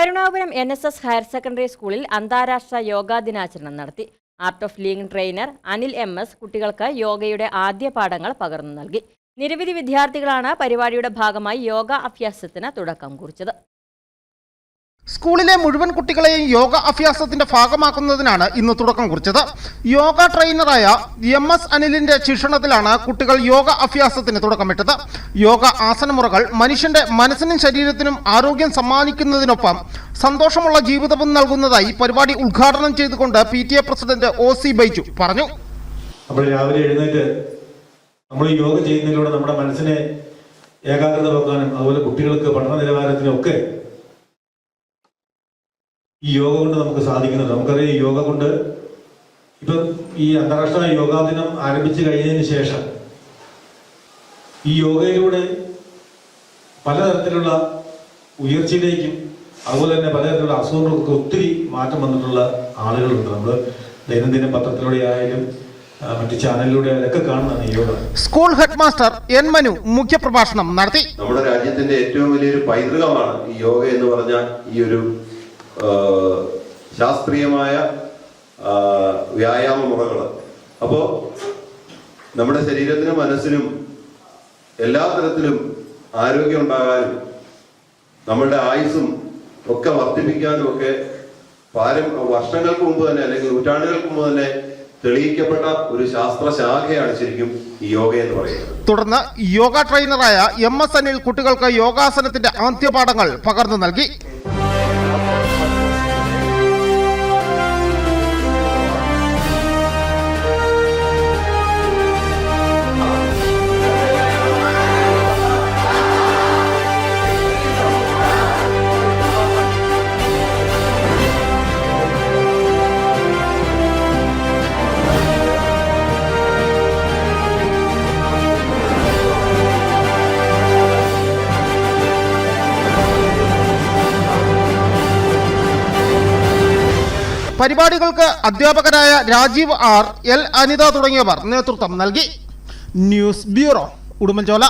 Karunapuram N S S higher secondary സ്കൂളിൽ അന്താരാഷ്ട്ര യോഗാ ദിനാചരണം നടത്തി. Art of living trainer Anil M S കുട്ടികൾക്ക് യോഗയുടെ ആദ്യ പാഠങ്ങൾ പകർന്നു നൽകി. നിരവധി വിദ്യാർത്ഥികളാണ് പരിപാടിയുടെ ഭാഗമായി യോഗ അഭ്യാസത്തിന് തുടക്കം കുറിച്ചത്. സ്കൂളിലെ മുഴുവൻ കുട്ടികളെയും യോഗ അഭ്യാസത്തിന്റെ ഭാഗമാക്കുന്നതിനാണ് ഇന്ന് തുടക്കം കുറിച്ചത്. യോഗ ട്രെയിനറായ എം എസ് അനിലിന്റെ ശിക്ഷണത്തിലാണ് കുട്ടികൾ യോഗ അഭ്യാസത്തിന് തുടക്കമിട്ടത്. യോഗ ആസനമുറകൾ മനുഷ്യന്റെ മനസ്സിനും ശരീരത്തിനും ആരോഗ്യം സമ്മാനിക്കുന്നതിനൊപ്പം സന്തോഷമുള്ള ജീവിതവും നൽകുന്നതായി പരിപാടി ഉദ്ഘാടനം ചെയ്തുകൊണ്ട് P T A president O C Baiju പറഞ്ഞു. അപ്പോൾ രാവിലെ നമ്മൾ യോഗ ചെയ്യുന്നതിലൂടെ നമ്മുടെ മനസ്സിനെ ഏകാഗ്രത വെക്കാനും അതുപോലെ കുട്ടികൾക്ക് പഠന നിലവാരത്തിനും ഒക്കെ ഈ യോഗ കൊണ്ട് നമുക്ക് സാധിക്കുന്നുണ്ട്. നമുക്കറിയാം ഈ യോഗ കൊണ്ട് ഇപ്പം ഈ അന്താരാഷ്ട്ര യോഗാ ദിനം ആരംഭിച്ചു കഴിഞ്ഞതിന് ശേഷം ഈ യോഗയിലൂടെ പലതരത്തിലുള്ള ഉയർച്ചയിലേക്കും അതുപോലെ തന്നെ പലതരത്തിലുള്ള അസുഖങ്ങൾക്കൊക്കെ ഒത്തിരി മാറ്റം വന്നിട്ടുള്ള ആളുകളുണ്ട്. നമ്മൾ ദൈനംദിന പത്രത്തിലൂടെ ആയാലും മറ്റ് ചാനലിലൂടെ ഒക്കെ കാണുന്നതാണ് ഈ yoga. School head master N Manu മുഖ്യപ്രഭാഷണം നടത്തി. നമ്മുടെ രാജ്യത്തിന്റെ ഏറ്റവും വലിയൊരു പൈതൃകമാണ് ഈ യോഗ എന്ന് പറഞ്ഞ ഈ ഒരു ശാസ്ത്രീയമായ വ്യായാമ മുറകൾ അപ്പോൾ നമ്മുടെ ശരീരത്തിനും മനസ്സിനും എല്ലാ തരത്തിലും ആരോഗ്യം ഉണ്ടാകാനും നമ്മളുടെ ആയുസ്സും ഒക്കെ വർദ്ധിപ്പിക്കാനും ഒക്കെ പാരം വർഷങ്ങൾക്ക് മുമ്പ് തന്നെ അല്ലെങ്കിൽ നൂറ്റാണ്ടുകൾക്ക് മുമ്പ് തന്നെ തെളിയിക്കപ്പെട്ട ഒരു ശാസ്ത്ര ശാഖയാണ് ശരിക്കും ഈ യോഗ എന്ന് പറയുന്നത്. തുടർന്ന് യോഗ ട്രെയിനറായ എം എസ് അനിൽ കുട്ടികൾക്ക് യോഗാസനത്തിന്റെ ആദ്യപാഠങ്ങൾ പകർന്നു നൽകി. പരിപാടികൾക്ക് അധ്യാപകരായ രാജീവ് ആർ എൽ അനിത തുടങ്ങിയവർ നേതൃത്വം നൽകി. News bureau Udumbanchola.